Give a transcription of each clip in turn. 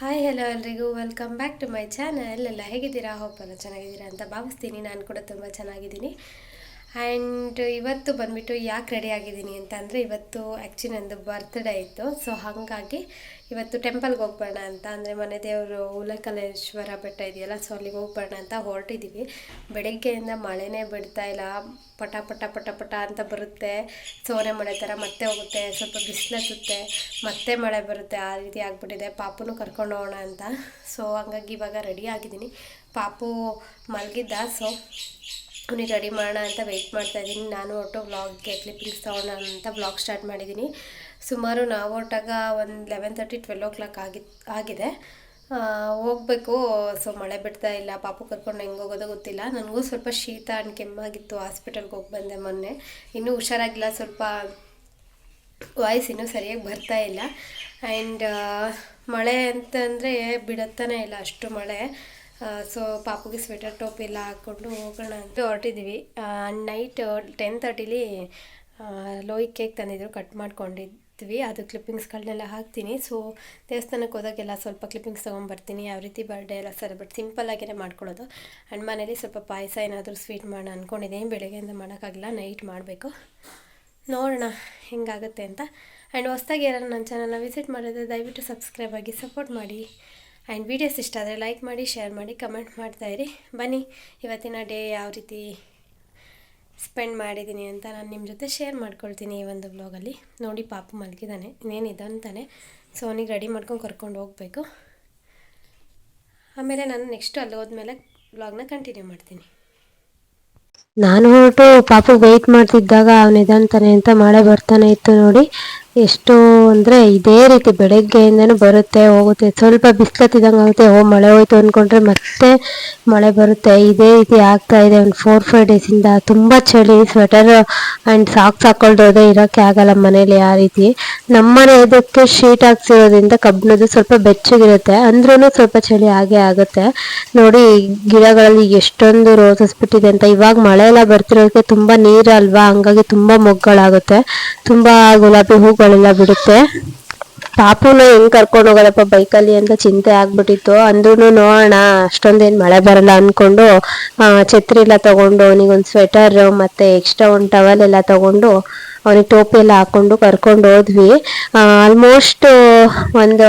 Hi hello ಎಲ್ರಿಗೂ. Welcome back to my channel ಎಲ್ಲ ಹೇಗಿದ್ದೀರಾ? ಹೋಪ್ ಎಲ್ಲ ಚೆನ್ನಾಗಿದ್ದೀರಾ ಅಂತ ಭಾವಿಸ್ತೀನಿ. ನಾನು ಕೂಡ ತುಂಬ ಚೆನ್ನಾಗಿದ್ದೀನಿ. ಆ್ಯಂಡ್ ಇವತ್ತು ಬಂದುಬಿಟ್ಟು ಯಾಕೆ ರೆಡಿ ಆಗಿದ್ದೀನಿ ಅಂತ ಅಂದರೆ ಇವತ್ತು ಆ್ಯಕ್ಚುಲಿ ನಂದು ಬರ್ತ್ಡೇ ಇತ್ತು. ಸೊ ಹಾಗಾಗಿ ಇವತ್ತು ಟೆಂಪಲ್ಗೆ ಹೋಗ್ಬೇಡ ಅಂತ, ಅಂದರೆ ಮನೆ ದೇವರು ಉಲಕಲೇಶ್ವರ ಬೆಟ್ಟ ಇದೆಯಲ್ಲ ಸೊ ಅಲ್ಲಿಗೆ ಹೋಗ್ಬೇಡ ಅಂತ ಹೊರಟಿದ್ದೀವಿ ಬೆಳಗ್ಗೆಯಿಂದ ಮಳೆನೇ ಬಿಡ್ತಾ ಇಲ್ಲ. ಪಟ ಪಟ ಪಟ ಪಟ ಅಂತ ಬರುತ್ತೆ. ಸೋನೆ ಮಳೆ ಥರ ಮತ್ತೆ ಹೋಗುತ್ತೆ, ಸ್ವಲ್ಪ ಬಿಸಿಲತ್ತುತ್ತೆ, ಮತ್ತೆ ಮಳೆ ಬರುತ್ತೆ. ಆ ರೀತಿ ಆಗಿಬಿಟ್ಟಿದೆ. ಪಾಪುನು ಕರ್ಕೊಂಡು ಹೋಗೋಣ ಅಂತ. ಸೊ ಹಂಗಾಗಿ ಇವಾಗ ರೆಡಿ ಆಗಿದ್ದೀನಿ. ಪಾಪು ಮಲಗಿದ್ದ ಸೊ ಅವನಿಗೆ ರೆಡಿ ಮಾಡೋಣ ಅಂತ ವೆಯ್ಟ್ ಮಾಡ್ತಾ ಇದ್ದೀನಿ. ನಾನು ಒಟ್ಟು ವ್ಲಾಗ್ಗೆ ಕ್ಲಿಪ್ಪಿಂಗ್ಸ್ ತೊಗೊಳ್ಳೋಣ ಅಂತ ವ್ಲಾಗ್ ಸ್ಟಾರ್ಟ್ ಮಾಡಿದ್ದೀನಿ. ಸುಮಾರು ನಾವು ಹೊರಟಾಗ ಒಂದು eleven thirty twelve o'clock ಆಗಿ, ಆಗಿದೆ. ಹೋಗಬೇಕು. ಸೊ ಮಳೆ ಬಿಡ್ತಾ ಇಲ್ಲ. ಪಾಪು ಕರ್ಕೊಂಡು ಹೆಂಗೆ ಹೋಗೋದೋ ಗೊತ್ತಿಲ್ಲ. ನನಗೂ ಸ್ವಲ್ಪ ಶೀತ ಆ್ಯಂಡ್ ಕೆಮ್ಮಾಗಿತ್ತು. ಹಾಸ್ಪಿಟಲ್ಗೆ ಹೋಗಿ ಬಂದೆ ಮೊನ್ನೆ. ಇನ್ನೂ ಹುಷಾರಾಗಿಲ್ಲ. ಸ್ವಲ್ಪ ವಾಯ್ಸ್ ಇನ್ನೂ ಸರಿಯಾಗಿ ಬರ್ತಾ ಇಲ್ಲ. ಆ್ಯಂಡ್ ಮಳೆ ಅಂತಂದರೆ ಬಿಡುತ್ತಾನೆ ಇಲ್ಲ ಅಷ್ಟು ಮಳೆ. ಸೊ ಪಾಪುಗೆ ಸ್ವೆಟರ್ ಟೋಪಿ ಎಲ್ಲ ಹಾಕ್ಕೊಂಡು ಹೋಗೋಣ ಅಂತ ಹೊರಟಿದ್ದೀವಿ ನೈಟ್ ಟೆನ್ ತರ್ಟಿಲಿ ಲೋಯಿ ಕೇಕ್ ತಂದಿದ್ರು ಕಟ್ ಮಾಡ್ಕೊಂಡಿದ್ವಿ. ಅದು ಕ್ಲಿಪ್ಪಿಂಗ್ಸ್ಗಳನ್ನೆಲ್ಲ ಹಾಕ್ತೀನಿ. ಸೊ ದೇವಸ್ಥಾನಕ್ಕೆ ಹೋದಾಗೆಲ್ಲ ಸ್ವಲ್ಪ ಕ್ಲಿಪ್ಪಿಂಗ್ಸ್ ತೊಗೊಂಬರ್ತೀನಿ ಯಾವ ರೀತಿ ಬರ್ಡೇ ಎಲ್ಲ ಸೆಲೆಬ್ರೇಟ್ ಸಿಂಪಲ್ಲಾಗೇ ಮಾಡ್ಕೊಳ್ಳೋದು. ಆ್ಯಂಡ್ ಮನೇಲಿ ಸ್ವಲ್ಪ ಪಾಯಸ ಏನಾದರೂ ಸ್ವೀಟ್ ಮಾಡೋಣ ಅಂದ್ಕೊಂಡಿದ್ದೀನಿ ಬೆಳಗ್ಗೆಯಿಂದ ಮಾಡೋಕ್ಕಾಗಿಲ್ಲ ನೈಟ್ ಮಾಡಬೇಕು. ನೋಡೋಣ ಹೆಂಗಾಗುತ್ತೆ ಅಂತ. ಆ್ಯಂಡ್ ಹೊಸ್ದಾಗಿ ಯಾರು ನನ್ನ ಚಾನಲ್ನ ವಿಸಿಟ್ ಮಾಡಿದ್ರೆ ದಯವಿಟ್ಟು ಸಬ್ಸ್ಕ್ರೈಬ್ ಆಗಿ ಸಪೋರ್ಟ್ ಮಾಡಿ. ಆ್ಯಂಡ್ ವೀಡಿಯೋಸ್ ಇಷ್ಟ ಆದರೆ ಲೈಕ್ ಮಾಡಿ, ಶೇರ್ ಮಾಡಿ, ಕಮೆಂಟ್ ಮಾಡ್ತಾಯಿರಿ ಬನ್ನಿ, ಇವತ್ತಿನ ಡೇ ಯಾವ ರೀತಿ ಸ್ಪೆಂಡ್ ಮಾಡಿದ್ದೀನಿ ಅಂತ ನಾನು ನಿಮ್ಮ ಜೊತೆ ಶೇರ್ ಮಾಡ್ಕೊಳ್ತೀನಿ ಈ ಒಂದು ಬ್ಲಾಗಲ್ಲಿ ನೋಡಿ, ಪಾಪು ಮಲಗಿದ್ದಾನೆ ಇನ್ನೇನಿದೆ ಅಂತಾನೆ. ಸೊ, ಅವನಿಗೆ ರೆಡಿ ಮಾಡ್ಕೊಂಡು ಕರ್ಕೊಂಡು ಹೋಗಬೇಕು. ಆಮೇಲೆ ನಾನು ನೆಕ್ಸ್ಟು ಅಲ್ಲಿ ಹೋದ್ಮೇಲೆ ಬ್ಲಾಗ್ನ ಕಂಟಿನ್ಯೂ ಮಾಡ್ತೀನಿ. ನಾನು ಹೊರಟು ಪಾಪು ವೆಯ್ಟ್ ಮಾಡ್ತಿದ್ದಾಗ ಅವನಿದಂತಾನೆ ಅಂತ ಮಳೆ ಬರ್ತಾನೆ ಇತ್ತು ನೋಡಿ. ಎಷ್ಟು ಅಂದರೆ ಇದೇ ರೀತಿ ಬೆಳಗ್ಗೆಯಿಂದನೂ ಬರುತ್ತೆ, ಹೋಗುತ್ತೆ. ಸ್ವಲ್ಪ ಬಿಸ್ಲತ್ತಿದಂಗೆ ಆಗುತ್ತೆ. ಓ, ಮಳೆ ಹೋಯ್ತು ಅಂದ್ಕೊಂಡ್ರೆ ಮತ್ತೆ ಮಳೆ ಬರುತ್ತೆ. ಇದೇ ರೀತಿ ಆಗ್ತಾ ಇದೆ. ಒಂದು ಫೋರ್ ಫೈವ್ ಡೇಸಿಂದ ತುಂಬ ಚಳಿ ಸ್ವೆಟರ್ ಆ್ಯಂಡ್ ಸಾಕ್ಸ್ ಹಾಕೊಳ್ದೋದೆ ಇರೋಕ್ಕೆ ಆಗಲ್ಲ ಮನೇಲಿ ಆ ರೀತಿ. ನಮ್ಮ ಮನೆ ಇದಕ್ಕೆ ಶೀಟ್ ಹಾಕ್ಸಿರೋದ್ರಿಂದ ಕಬ್ಬಿಣದ್ದು ಸ್ವಲ್ಪ ಬೆಚ್ಚಗಿರುತ್ತೆ. ಅಂದ್ರೂ ಸ್ವಲ್ಪ ಚಳಿ ಹಾಗೆ ಆಗುತ್ತೆ. ನೋಡಿ, ಗಿಡಗಳಲ್ಲಿ ಎಷ್ಟೊಂದು ರೋಸಸ್ ಬಿಟ್ಟಿದೆ ಅಂತ. ಇವಾಗ ಮಳೆ ಎಲ್ಲ ಬರ್ತಿರೋದಕ್ಕೆ ತುಂಬ ನೀರಲ್ವಾ? ಹಂಗಾಗಿ ತುಂಬ ಮೊಗ್ಗಳಾಗುತ್ತೆ. ತುಂಬ ಗುಲಾಬಿ ಹೂಗಳೆಲ್ಲ ಬಿಡುತ್ತೆ. ಪಾಪುನ ಹೆಂಗ್ ಕರ್ಕೊಂಡು ಹೋಗೋದಪ್ಪ ಬೈಕಲ್ಲಿ ಅಂತ ಚಿಂತೆ ಆಗ್ಬಿಟ್ಟಿತ್ತು. ಅಂದ್ರೂ ನೋಡೋಣ, ಅಷ್ಟೊಂದೇನು ಮಳೆ ಬರಲ್ಲ ಅನ್ಕೊಂಡು ಛತ್ರಿ ಎಲ್ಲ ತಗೊಂಡು ಅವನಿಗೊಂದು ಸ್ವೆಟರ್ ಮತ್ತೆ ಎಕ್ಸ್ಟ್ರಾ ಒಂದು ಟವಲ್ ಎಲ್ಲ ತಗೊಂಡು, ಅವನಿಗೆ ಟೋಪಿ ಎಲ್ಲ ಹಾಕೊಂಡು ಕರ್ಕೊಂಡು ಹೋದ್ವಿ. ಆಲ್ಮೋಸ್ಟ್ ಒಂದು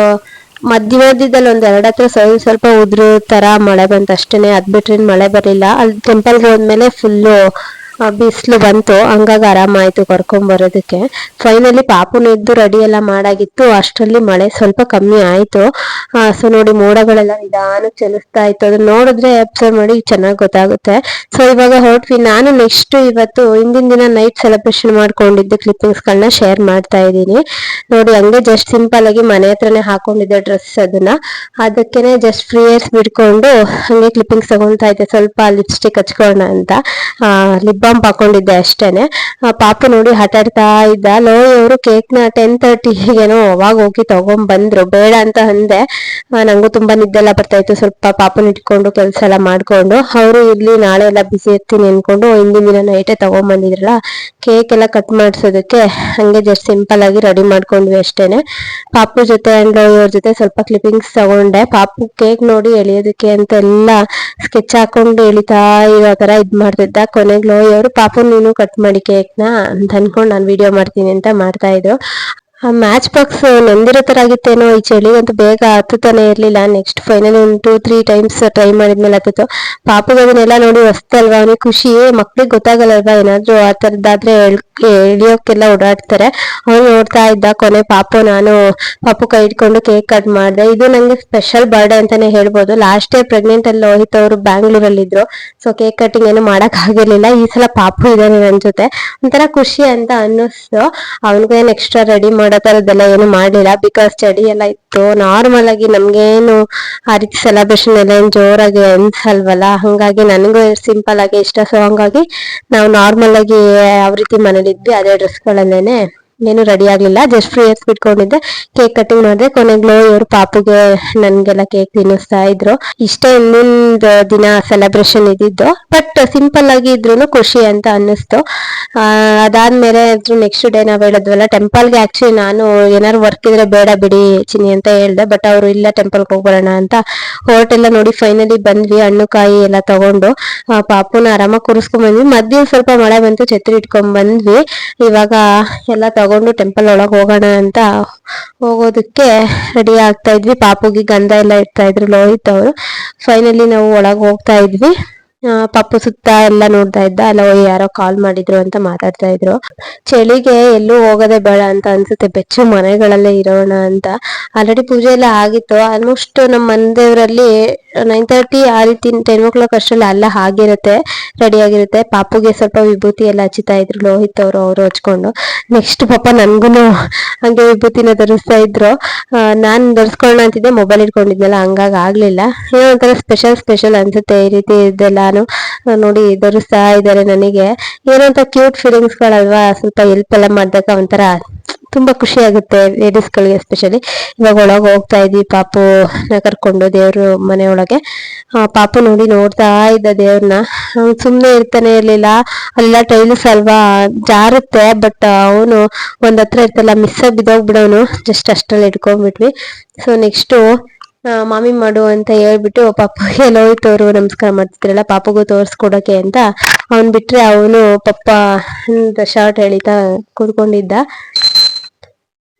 ಮಧ್ಯ ಮಧ್ಯದಲ್ಲಿ ಒಂದ್ ಹತ್ರ ಸ್ವಲ್ಪ ಸ್ವಲ್ಪ ಉದ್ರ ತರ ಮಳೆ ಬಂತು ಅಷ್ಟೇನೆ ಅದ್ ಬಿಟ್ರೆ ಮಳೆ ಬರಲಿಲ್ಲ. ಅಲ್ಲಿ ಟೆಂಪಲ್ಗೆ ಹೋದ್ಮೇಲೆ ಫುಲ್ಲು ಬಿಸಿಲು ಬಂತು, ಹಂಗಾಗಿ ಆರಾಮಾಯಿತು ಕರ್ಕೊಂಡ್ ಬರೋದಕ್ಕೆ. ಫೈನಲಿ ಪಾಪುನ ಎದ್ದು ರೆಡಿ ಎಲ್ಲ ಮಾಡಾಗಿತ್ತು, ಅಷ್ಟರಲ್ಲಿ ಮಳೆ ಸ್ವಲ್ಪ ಕಮ್ಮಿ ಆಯಿತು. ಸೊ ನೋಡಿ ಮೋಡಗಳೆಲ್ಲ ನಿಧಾನಕ್ಕೆ ಚಲಿಸ್ತಾ ಇತ್ತು. ಅದನ್ನ ನೋಡಿದ್ರೆ ಅಬ್ಸರ್ವ್ ಮಾಡಿ ಚೆನ್ನಾಗಿ ಗೊತ್ತಾಗುತ್ತೆ. ಸೊ ಇವಾಗ ಹೊರಟ್ವಿ. ನಾನು ನೆಕ್ಸ್ಟ್ ಇವತ್ತು ಹಿಂದಿನ ದಿನ ನೈಟ್ ಸೆಲೆಬ್ರೇಷನ್ ಮಾಡ್ಕೊಂಡಿದ್ದ ಕ್ಲಿಪ್ಪಿಂಗ್ಸ್ ಗಳನ್ನ ಶೇರ್ ಮಾಡ್ತಾ ಇದ್ದೀನಿ. ನೋಡಿ, ಹಂಗೆ ಜಸ್ಟ್ ಸಿಂಪಲ್ ಆಗಿ ಮನೆ ಹತ್ರನೇ ಹಾಕೊಂಡಿದ್ದೆ ಡ್ರೆಸ್ ಅದನ್ನ. ಅದಕ್ಕೇನೆ ಜಸ್ಟ್ ಫ್ರೀ ಇಯರ್ಸ್ ಬಿಡ್ಕೊಂಡು ಹಂಗೆ ಕ್ಲಿಪ್ಪಿಂಗ್ಸ್ ತಗೊಳ್ತಾ ಇದ್ದೆ. ಸ್ವಲ್ಪ ಲಿಪ್ಸ್ಟಿಕ್ ಹಚ್ಕೊಳ್ಳೋಣ ಅಂತ. ಲಿಪ್ ಬಾಂಬ್ ಹಾಕೊಂಡಿದ್ದೆ ಅಷ್ಟೇನೆ. ಪಾಪು ನೋಡಿ ಆಟಾಡ್ತಾ ಇದ್ದ. ಲೋಯ್ ಅವರು ಕೇಕ್ನ ಟೆನ್ ತರ್ಟಿಗೇನೋ ಅವಾಗ ಹೋಗಿ ತಗೊಂಡ್ ಬಂದ್ರು ಬೇಡ ಅಂತ ಅಂದೆ. ನಂಗೂ ತುಂಬಾ ನಿದ್ದೆಲ್ಲ ಬರ್ತಾ ಇತ್ತು. ಸ್ವಲ್ಪ ಪಾಪನ ಇಟ್ಕೊಂಡು ಕೆಲಸ ಎಲ್ಲ ಮಾಡ್ಕೊಂಡು. ಅವರು ಇರ್ಲಿ, ನಾಳೆ ಎಲ್ಲ ಬಿಸಿ ಇರ್ತೀನಿ ಅನ್ಕೊಂಡು ಹಿಂದಿನ ದಿನ ನೈಟೇ ತಗೊಂಡ್ ಬಂದಿದ್ರಲ್ಲ ಕೇಕ್ ಎಲ್ಲ ಕಟ್ ಮಾಡ್ಸೋದಕ್ಕೆ ಹಂಗೆ ಜಸ್ಟ್ ಸಿಂಪಲ್ ಆಗಿ ರೆಡಿ ಮಾಡ್ಕೊಂಡ್ವಿ ಅಷ್ಟೇನೆ. ಪಾಪು ಜೊತೆ ಅಂಡ್ ಅವ್ರ ಜೊತೆ ಸ್ವಲ್ಪ ಕ್ಲಿಪ್ಪಿಂಗ್ಸ್ ತಗೊಂಡೆ. ಪಾಪು ಕೇಕ್ ನೋಡಿ ಎಳಿಯೋದಕ್ಕೆ ಅಂತೆಲ್ಲ ಸ್ಕೆಚ್ ಹಾಕೊಂಡು ಎಳಿತಾ ಇರೋ ತರ ಇದ್ ಮಾಡ್ತಿದ್ದ. ಕೊನೆಗೆ ಅವರು ಪಾಪು ನೀನು ಕಟ್ ಮಾಡಿ ಕೇಕ್ನ ಅಂತ ಅನ್ಕೊಂಡು ನಾನು ವಿಡಿಯೋ ಮಾಡ್ತೀನಿ ಅಂತ ಮಾಡ್ತಾ ಇದ್ರು. ಮ್ಯಾಚ್ ಬಾಕ್ಸ್ ನಂದಿರೋ ತರ ಆಗಿತ್ತೇನೋ ಈ ಚಳಿಗಂತೂ ಬೇಗ ಹತ್ತುತ್ತಾನೆ ಇರಲಿಲ್ಲ. ನೆಕ್ಸ್ಟ್ ಫೈನಲ್ ಒಂದು ಟೂ ತ್ರೀ ಟೈಮ್ಸ್ ಟ್ರೈ ಮಾಡಿದ್ಮೇಲೆ ಹತ್ತಿತ್ತು. ಪಾಪಗೆ ಅದನ್ನೆಲ್ಲ ನೋಡಿ ಹೊಸ್ತಲ್ವಾ ಅವನಿಗೆ ಖುಷಿ. ಮಕ್ಳಿಗೆ ಗೊತ್ತಾಗಲ್ಲಲ್ವಾ? ಏನಾದರೂ ಆ ತರದ್ದಾದ್ರೆ ಎಳಿಯೋಕೆಲ್ಲ ಓಡಾಡ್ತಾರೆ. ಅವ್ನು ನೋಡ್ತಾ ಇದ್ದ ಕೊನೆ ಪಾಪು, ನಾನು ಪಾಪು ಕೈ ಇಟ್ಕೊಂಡು ಕೇಕ್ ಕಟ್ ಮಾಡಿದೆ. ಇದು ನನಗೆ ಸ್ಪೆಷಲ್ ಬರ್ಡೇ ಅಂತಾನೆ ಹೇಳ್ಬೋದು. ಲಾಸ್ಟ್ ಡೇ ಪ್ರೆಗ್ನೆಂಟ್ ಅಲ್ಲಿ ಲೋಹಿತ್ ಅವರು ಬ್ಯಾಂಗ್ಳೂರಲ್ಲಿ ಇದ್ರು ಸೊ ಕೇಕ್ ಕಟಿಂಗ್ ಏನು ಮಾಡಕ್ ಆಗಿರ್ಲಿಲ್ಲ. ಈ ಸಲ ಪಾಪು ಇದ್ದಾನೆ ನನ್ನ ಜೊತೆ. ಒಂಥರ ಖುಷಿ ಅಂತ ಅನ್ನಿಸ್ತು. ಅವನಿಗೇನು ಎಕ್ಸ್ಟ್ರಾ ರೆಡಿ ಮಾಡಿ ಮಾಡೋ ಥರದ್ದೆಲ್ಲ ಏನು ಮಾಡ್ಲಿಲ್ಲ. ಬಿಕಾಸ್ ಚಳಿ ಎಲ್ಲ ಇತ್ತು. ನಾರ್ಮಲ್ ಆಗಿ ನಮ್ಗೇನು ಆ ರೀತಿ ಸೆಲೆಬ್ರೇಷನ್ ಎಲ್ಲ ಏನ್ ಜೋರಾಗಿ ಅನ್ಸಲ್ವಲ್ಲ? ಹಾಗಾಗಿ ನನಗೂ ಸಿಂಪಲ್ ಆಗಿ ಇಷ್ಟ. ಸೊ ಹಂಗಾಗಿ ನಾವು ನಾರ್ಮಲ್ ಆಗಿ ಯಾವ ರೀತಿ ಮನೇಲಿದ್ವಿ, ಅದೇ ಡ್ರೆಸ್ ಏನು ರೆಡಿ ಆಗ್ಲಿಲ್ಲ. ಜಸ್ಟ್ ಫ್ರೀ ಬಿಟ್ಕೊಂಡಿದ್ದೆ ಕೇಕ್ ಕಟಿಂಗ್ ಮಾಡಿದೆ. ಕೊನೆಗ್ಲೋ ಇವ್ರ ಪಾಪುಗೆ ನನ್ಗೆಲ್ಲ ಕೇಕ್ ತಿನ್ನಿಸ್ತಾ ಇದ್ರು. ಇಷ್ಟೇ ಇನ್ನೊಂದು ದಿನ ಸೆಲೆಬ್ರೇಷನ್ ಇದ್ದಿದ್ದು. ಬಟ್ ಸಿಂಪಲ್ ಆಗಿ ಇದ್ರು ಖುಷಿ ಅಂತ ಅನ್ನಿಸ್ತು. ಅದಾದ್ಮೇಲೆ ನೆಕ್ಸ್ಟ್ ಡೇ ನಾವ್ ಹೇಳಿದ್ವಲ್ಲ ಟೆಂಪಲ್ಗೆ ಆಕ್ಚುಲಿ ನಾನು ಏನಾದ್ರು ವರ್ಕ್ ಇದ್ರೆ ಬೇಡ ಬಿಡಿ ಚಿನ್ನಿ ಅಂತ ಹೇಳ್ದೆ. ಬಟ್ ಅವರು ಇಲ್ಲ ಟೆಂಪಲ್ಗೆ ಹೋಗ್ಬರೋಣ ಅಂತ ಹೊರಟೆಲ್ಲ ನೋಡಿ ಫೈನಲಿ ಬಂದ್ವಿ. ಹಣ್ಣು, ಕಾಯಿ ಎಲ್ಲ ತಗೊಂಡು. ಪಾಪುನ ಆರಾಮಾಗಿ ಕೂರಿಸ್ಕೊಂಡ್ ಬಂದ್ವಿ. ಮಧ್ಯ ಸ್ವಲ್ಪ ಮಳೆ ಬಂತು, ಛತ್ರಿ ಇಟ್ಕೊಂಡ್ ಬಂದ್ವಿ. ಇವಾಗ ಎಲ್ಲ ಟೆಂಪಲ್ ಒಳಗೆ ಹೋಗೋಣ ಅಂತ ಹೋಗೋದಕ್ಕೆ ರೆಡಿ ಆಗ್ತಾ ಇದ್ವಿ. ಪಾಪುಗೆ ಗಂಧ ಎಲ್ಲ ಇಡ್ತಾ ಇದ್ರು, ಲೋಹಿತ್ ಅವರು. ಫೈನಲಿ ನಾವು ಒಳಗೆ ಹೋಗ್ತಾ ಇದ್ವಿ. ಆ, ಪಾಪು ಸುತ್ತ ಎಲ್ಲ ನೋಡ್ತಾ ಇದ್ದ. ಅಲ್ಲ ಯಾರೋ ಕಾಲ್ ಮಾಡಿದ್ರು ಅಂತ ಮಾತಾಡ್ತಾ ಇದ್ರು. ಚಳಿಗೆ ಎಲ್ಲೂ ಹೋಗೋದೇ ಬೇಡ ಅಂತ ಅನ್ಸುತ್ತೆ. ಬೆಚ್ಚು ಮನೆಗಳಲ್ಲೇ ಇರೋಣ ಅಂತ. ಆಲ್ರೆಡಿ ಪೂಜೆ ಎಲ್ಲ ಆಗಿತ್ತು. ಆಲ್ಮೋಸ್ಟ್ ನಮ್ಮ ಮನೆದೇವರಲ್ಲಿ ನೈನ್ ತರ್ಟಿ ಆ ರೀತಿ ಟೆನ್ ಓ ಕ್ಲಾಕ್ ಅಷ್ಟರಲ್ಲಿ ಅಲ್ಲ ಆಗಿರುತ್ತೆ. ರೆಡಿ ಆಗಿರುತ್ತೆ. ಪಾಪುಗೆ ಸ್ವಲ್ಪ ವಿಭೂತಿ ಎಲ್ಲ ಹಚ್ಚುತ್ತಾ ಇದ್ರು. ಲೋಹಿತ್ ಅವರು ಅವರು ಹಚ್ಕೊಂಡು. ನೆಕ್ಸ್ಟ್ ಪಾಪ ನನ್ಗುನು ಹಂಗೆ ವಿಭೂತಿನ ಧರಿಸ್ತಾ ಇದ್ರು. ನಾನು ಧರಿಸ್ಕೊಳ್ಳೋಣ ಅಂತಿದ್ದೆ. ಮೊಬೈಲ್ ಇಟ್ಕೊಂಡಿದ್ನಲ್ಲ ಹಂಗಾಗಿ ಆಗ್ಲಿಲ್ಲ. ಏನೋ ಒಂಥರ ಸ್ಪೆಷಲ್ ಸ್ಪೆಷಲ್ ಅನ್ಸುತ್ತೆ ಈ ರೀತಿ ಇದೆಲ್ಲಾನು ಆ, ನೋಡಿ ಧರಿಸ್ತಾ ಇದ್ದಾರೆ ನನಗೆ. ಏನಂತ ಕ್ಯೂಟ್ ಫೀಲಿಂಗ್ಸ್ ಗಳಲ್ವಾ? ಸ್ವಲ್ಪ ಹೆಲ್ಪ್ ಎಲ್ಲ ಮಾಡಿದಾಗ ಒಂಥರ ತುಂಬಾ ಖುಷಿ ಆಗುತ್ತೆ ಲೇಡೀಸ್ ಗಳಿಗೆ ಎಸ್ಪೆಷಲಿ ಇವಾಗ ಒಳಗೆ ಹೋಗ್ತಾ ಇದ್ವಿ ಪಾಪುನ ಕರ್ಕೊಂಡು ದೇವ್ರು ಮನೆ ಒಳಗೆ. ಪಾಪು ನೋಡಿ ನೋಡ್ತಾ ಇದ್ದ ದೇವ್ರನ್ನ ಸುಮ್ಮನೆ ಇರ್ತಾನೆ ಇರ್ಲಿಲ್ಲ. ಅಲ್ಲೆಲ್ಲ ಟೈಲ್ಸ್ ಅಲ್ವಾ? ಜಾರುತ್ತೆ ಬಟ್ ಅವನು ಒಂದ್ ಹತ್ರ ಇರ್ತಲ್ಲ ಮಿಸ್ ಬಿದ್ದೋಗ್ಬಿಡೋನು. ಜಸ್ಟ್ ಅಷ್ಟ್ರಲ್ಲಿ ಇಟ್ಕೊಂಡ್ಬಿಟ್ವಿ. ಸೊ ನೆಕ್ಸ್ಟ್ ಮಾಮಿ ಮಾಡು ಅಂತ ಹೇಳ್ಬಿಟ್ಟು ಪಾಪಗೆ ಅವರು ನಮಸ್ಕಾರ ಮಾಡ್ತಿದ್ರಲ್ಲ, ಪಾಪಗೂ ತೋರ್ಸ್ಕೊಡಕ್ಕೆ ಅಂತ. ಅವ್ನ್ ಬಿಟ್ರೆ ಅವನು ಪಪ್ಪ ಶರ್ಟ್ ಎಳಿತಾ ಕೂತ್ಕೊಂಡಿದ್ದ.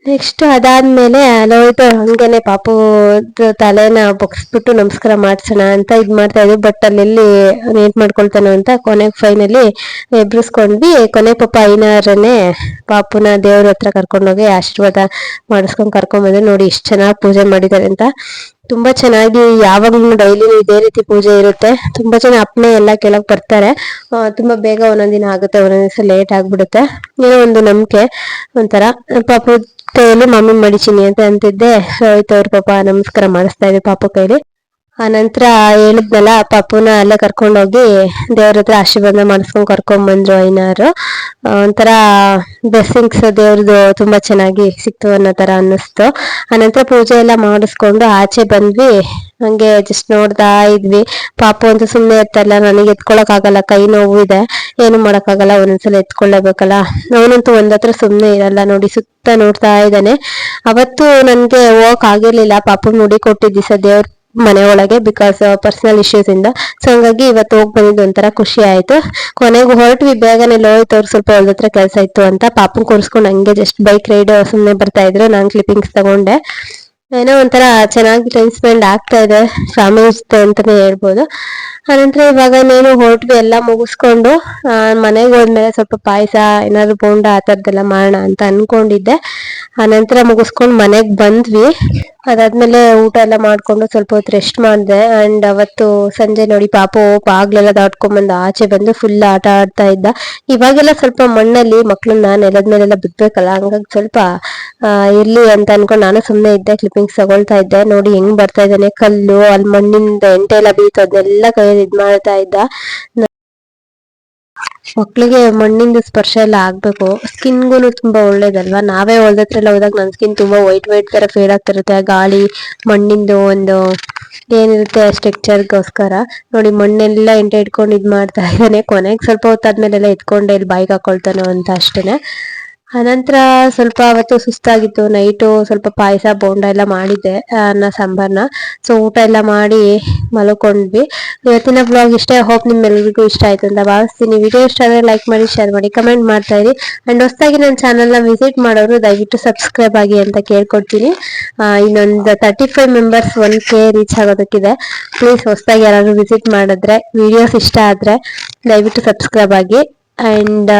ನೆಕ್ಸ್ಟ್ ಅದಾದ್ಮೇಲೆ ಲೋಹಿತ್ ಹಂಗೇನೆ ಪಾಪು ತಲೆನ ಬಗ್ಸ್ಬಿಟ್ಟು ನಮಸ್ಕಾರ ಮಾಡ್ಸೋಣ ಅಂತ ಇದ್ ಮಾಡ್ತಾ ಇದ್ವಿ ಬಟ್ ಅಲ್ಲೆಲ್ಲಿ ನೇಟ್ ಮಾಡ್ಕೊಳ್ತಾನೋ ಅಂತ ಕೊನೆಗೆ ಫೈನಲಿ ಎಬ್ರಿಸ್ಕೊಂಡ್ವಿ. ಕೊನೆ ಪಾಪ ಐನಾರನೇ ಪಾಪುನ ದೇವ್ರ ಹತ್ರ ಕರ್ಕೊಂಡೋಗಿ ಆಶೀರ್ವಾದ ಮಾಡಿಸ್ಕೊಂಡು ಕರ್ಕೊಂಡ್ ಬಂದ್ರೆ ನೋಡಿ ಇಷ್ಟು ಚೆನ್ನಾಗಿ ಪೂಜೆ ಮಾಡಿದ್ದಾರೆ ಅಂತ. ತುಂಬಾ ಚೆನ್ನಾಗಿ ಯಾವಾಗ್ಲೂ ಡೈಲಿ ಇದೇ ರೀತಿ ಪೂಜೆ ಇರುತ್ತೆ. ತುಂಬಾ ಜನ ಅಪ್ಪನೆ ಎಲ್ಲ ಕೆಳಗ್ ಬರ್ತಾರೆ. ತುಂಬಾ ಬೇಗ ಒಂದೊಂದಿನ ದಿನ ಆಗುತ್ತೆ, ಒಂದೊಂದ್ ದಿವಸ ಲೇಟ್ ಆಗ್ಬಿಡುತ್ತೆ. ಏನೋ ಒಂದು ನಂಬಿಕೆ ಒಂಥರ. ಪಾಪು ಕೈಯಲ್ಲಿ ಮಮ್ಮಿ ಮಡಿಚಿನಿ ಅಂತ ಅಂತಿದ್ದೆ. ರೋಹಿತ್ ಅವ್ರ ಪಾಪ ನಮಸ್ಕಾರ ಮಾಡಿಸ್ತಾ ಇದ್ವಿ ಪಾಪ ಕೈಲಿ. ಆ ನಂತರ ಹೇಳಿದ್ನಲ್ಲ ಪಾಪುನ ಅಲ್ಲೇ ಕರ್ಕೊಂಡೋಗಿ ದೇವ್ರ ಹತ್ರ ಆಶೀರ್ವಾದ ಮಾಡಿಸ್ಕೊಂಡು ಕರ್ಕೊಂಡ್ ಬಂದ್ರು ಐನಾರು. ಒಂಥರ ಬ್ಲೆಸ್ಸಿಂಗ್ಸ್ ದೇವ್ರದ್ದು ತುಂಬಾ ಚೆನ್ನಾಗಿ ಸಿಕ್ತು ಅನ್ನೋ ತರ ಅನ್ನಿಸ್ತು. ಆನಂತರ ಪೂಜೆ ಎಲ್ಲ ಮಾಡಿಸ್ಕೊಂಡು ಆಚೆ ಬಂದ್ವಿ. ಹಂಗೆ ಜಸ್ಟ್ ನೋಡ್ತಾ ಇದ್ವಿ. ಪಾಪು ಅಂತ ಸುಮ್ನೆ ಇರ್ತಲ್ಲ ನನಗೆ ಎತ್ಕೊಳಕ್ ಆಗಲ್ಲ, ಕೈ ನೋವು ಇದೆ. ಏನು ಮಾಡೋಕ್ಕಾಗಲ್ಲ, ಒಂದೊಂದ್ಸಲ ಎತ್ಕೊಳ್ಳೇಬೇಕಲ್ಲ ಅವನಂತೂ ಒಂದತ್ರ ಸುಮ್ಮನೆ ಇರಲ್ಲ, ನೋಡಿ ಸುತ್ತ ನೋಡ್ತಾ ಇದ್ದಾನೆ. ಅವತ್ತು ನನಗೆ ಹೋಗಕ್ ಆಗಿರ್ಲಿಲ್ಲ. ಪಾಪು ಮುಡಿ ಕೊಟ್ಟಿದ್ದಿ ಸರ್ ದೇವ್ರ ಮನೆ ಒಳಗೆ ಬಿಕಾಸ್ ಪರ್ಸನಲ್ ಇಶ್ಯೂಸ್ ಇಂದ. ಸೊ ಹಂಗಾಗಿ ಇವತ್ತು ಹೋಗಿ ಬಂದಿದ್ದು ಒಂಥರ ಖುಷಿ ಆಯ್ತು. ಕೊನೆಗೆ ಹೊರಟ್ವಿ, ಬೇಗನೆ ಲೋಯ್ತು ಅವ್ರು ಸ್ವಲ್ಪ ಒಂದ್ ಹತ್ರ ಕೆಲಸ ಇತ್ತು ಅಂತ ಪಾಪನ್ ಕೂರಿಸ್ಕೊಂಡು ಹಂಗೆ ಜಸ್ಟ್ ಬೈಕ್ ರೈಡ್ ಸುಮ್ಮನೆ ಬರ್ತಾ ಇದ್ರು. ನಾನು ಕ್ಲಿಪ್ಪಿಂಗ್ಸ್ ತಗೊಂಡೆ. ಏನೋ ಒಂಥರ ಚೆನ್ನಾಗಿ ಟೈಮ್ ಸ್ಪೆಂಡ್ ಆಗ್ತಾ ಇದೆ ಫ್ಯಾಮಿಲಿ ಜೊತೆ ಅಂತಾನೆ ಹೇಳ್ಬೋದು. ಆನಂತರ ಇವಾಗ ನಾನು ಹೊರಟ್ವಿ, ಎಲ್ಲ ಮುಗಿಸ್ಕೊಂಡು ಮನೆಗೆ ಹೋದ್ಮೇಲೆ ಸ್ವಲ್ಪ ಪಾಯಸ ಏನಾದ್ರು ಬೋಂಡ ಆ ಥರದ್ದೆಲ್ಲ ಮಾಡೋಣ ಅಂತ ಅನ್ಕೊಂಡಿದ್ದೆ. ಆನಂತರ ಮುಗಿಸ್ಕೊಂಡು ಮನೆಗೆ ಬಂದ್ವಿ. ಅದಾದ್ಮೇಲೆ ಊಟ ಎಲ್ಲ ಮಾಡ್ಕೊಂಡು ಸ್ವಲ್ಪ ಹೊತ್ತು ರೆಸ್ಟ್ ಮಾಡಿದೆ. ಅಂಡ್ ಅವತ್ತು ಸಂಜೆ ನೋಡಿ ಪಾಪು ಬಾಗ್ಲೆಲ್ಲ ದಾಟ್ಕೊಂಡ್ಬಂದು ಆಚೆ ಬಂದು ಫುಲ್ ಆಟ ಆಡ್ತಾ ಇದ್ದ. ಇವಾಗೆಲ್ಲ ಸ್ವಲ್ಪ ಮಣ್ಣಲ್ಲಿ ಮಕ್ಕಳನ್ನ ನೆಲದ ಮೇಲೆಲ್ಲ ಬಿಡ್ಬೇಕಲ್ಲ ಹಂಗಾಗಿ ಸ್ವಲ್ಪ ಇರ್ಲಿ ಅಂತ ಅನ್ಕೊಂಡು ನಾನು ಸುಮ್ಮನೆ ಇದ್ದೆ ಕ್ಲಿಪ್ಪಿಂಗ್ಸ್ ತಗೊಳ್ತಾ ಇದ್ದೆ. ನೋಡಿ ಹೆಂಗ್ ಬರ್ತಾ ಇದ್ದಾನೆ, ಕಲ್ಲು, ಅಲ್ಲಿ ಮಣ್ಣಿಂದ ಎಂಟೆ ಎಲ್ಲ ಅದನ್ನೆಲ್ಲ ಕೈಯಲ್ಲಿ ಇದ್ ಮಾಡ್ತಾ ಇದ್ದ. ಮಕ್ಳಿಗೆ ಮಣ್ಣಿಂದ ಸ್ಪರ್ಶ ಎಲ್ಲ ಆಗ್ಬೇಕು. ಸ್ಕಿನ್ಗೂ ತುಂಬಾ ಒಳ್ಳೇದಲ್ವಾ? ನಾವೇ ಹೊಲ್ದತ್ರ ಎಲ್ಲ ಹೋದಾಗ ನನ್ ಸ್ಕಿನ್ ತುಂಬಾ ವೈಟ್ ವೈಟ್ ತರ ಫೇಡ್ ಆಗ್ತಿರುತ್ತೆ. ಗಾಳಿ ಮಣ್ಣಿಂದು ಒಂದು ಏನಿರುತ್ತೆ ಸ್ಟ್ರಕ್ಚರ್ಗೋಸ್ಕರ. ನೋಡಿ ಮಣ್ಣೆಲ್ಲ ಎಂಟೆ ಇಟ್ಕೊಂಡು ಇದ್ ಮಾಡ್ತಾ ಇದ್ದಾನೆ. ಕೊನೆಗೆ ಸ್ವಲ್ಪ ಹೊತ್ತಾದ್ಮೇಲೆಲ್ಲ ಎತ್ಕೊಂಡೆ, ಇಲ್ಲಿ ಬೈಕ್ ಹಾಕೊಳ್ತಾನೋ ಅಂತ ಅಷ್ಟೇನೆ. ಅನಂತರ ಸ್ವಲ್ಪ ಅವತ್ತು ಸುಸ್ತಾಗಿತ್ತು. ನೈಟು ಸ್ವಲ್ಪ ಪಾಯಸ, ಬೋಂಡ ಎಲ್ಲ ಮಾಡಿದ್ದೆ ಅನ್ನ, ಸಾಂಬಾರ್ನ. ಸೊ ಊಟ ಎಲ್ಲ ಮಾಡಿ ಮಲ್ಕೊಂಡ್ವಿ. ಇವತ್ತಿನ ಬ್ಲಾಗ್ ಇಷ್ಟೇ. ಹೋಪ್ ನಿಮ್ಮೆಲ್ಲರಿಗೂ ಇಷ್ಟ ಆಯ್ತು ಅಂತ ಭಾವಿಸ್ತೀನಿ. ವಿಡಿಯೋ ಇಷ್ಟ ಆದರೆ ಲೈಕ್ ಮಾಡಿ ಶೇರ್ ಮಾಡಿ ಕಮೆಂಟ್ ಮಾಡ್ತಾ ಇರಿ. ಅಂಡ್ ಹೊಸದಾಗಿ ನನ್ನ ಚಾನಲ್ನ ವಿಸಿಟ್ ಮಾಡೋರು ದಯವಿಟ್ಟು ಸಬ್ಸ್ಕ್ರೈಬ್ ಆಗಿ ಅಂತ ಕೇಳ್ಕೊಡ್ತೀನಿ. ಇನ್ನೊಂದು thirty five members one K reach ಆಗೋದಕ್ಕಿದೆ. Please ಹೊಸದಾಗಿ ಯಾರಾದರೂ ವಿಸಿಟ್ ಮಾಡಿದ್ರೆ ವಿಡಿಯೋಸ್ ಇಷ್ಟ ಆದ್ರೆ ದಯವಿಟ್ಟು ಸಬ್ಸ್ಕ್ರೈಬ್ ಆಗಿ. ಅಂಡ್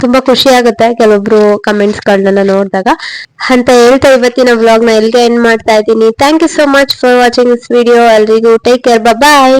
ತುಂಬಾ ಖುಷಿ ಆಗುತ್ತೆ ಕೆಲವೊಬ್ರು ಕಮೆಂಟ್ಸ್ ಗಳನ್ನ ನೋಡಿದಾಗ. ಅಂತ ಹೇಳ್ತಾ ಇವತ್ತಿನ ವ್ಲಾಗ್ನ ಎಲ್ಲಿಗೆ ಎಂಡ್ ಮಾಡ್ತಾ ಇದ್ದೀನಿ. Thank you so much for watching this video ಎಲ್ರಿಗೂ ಟೇಕ್ ಕೇರ್ ಬಾಯ್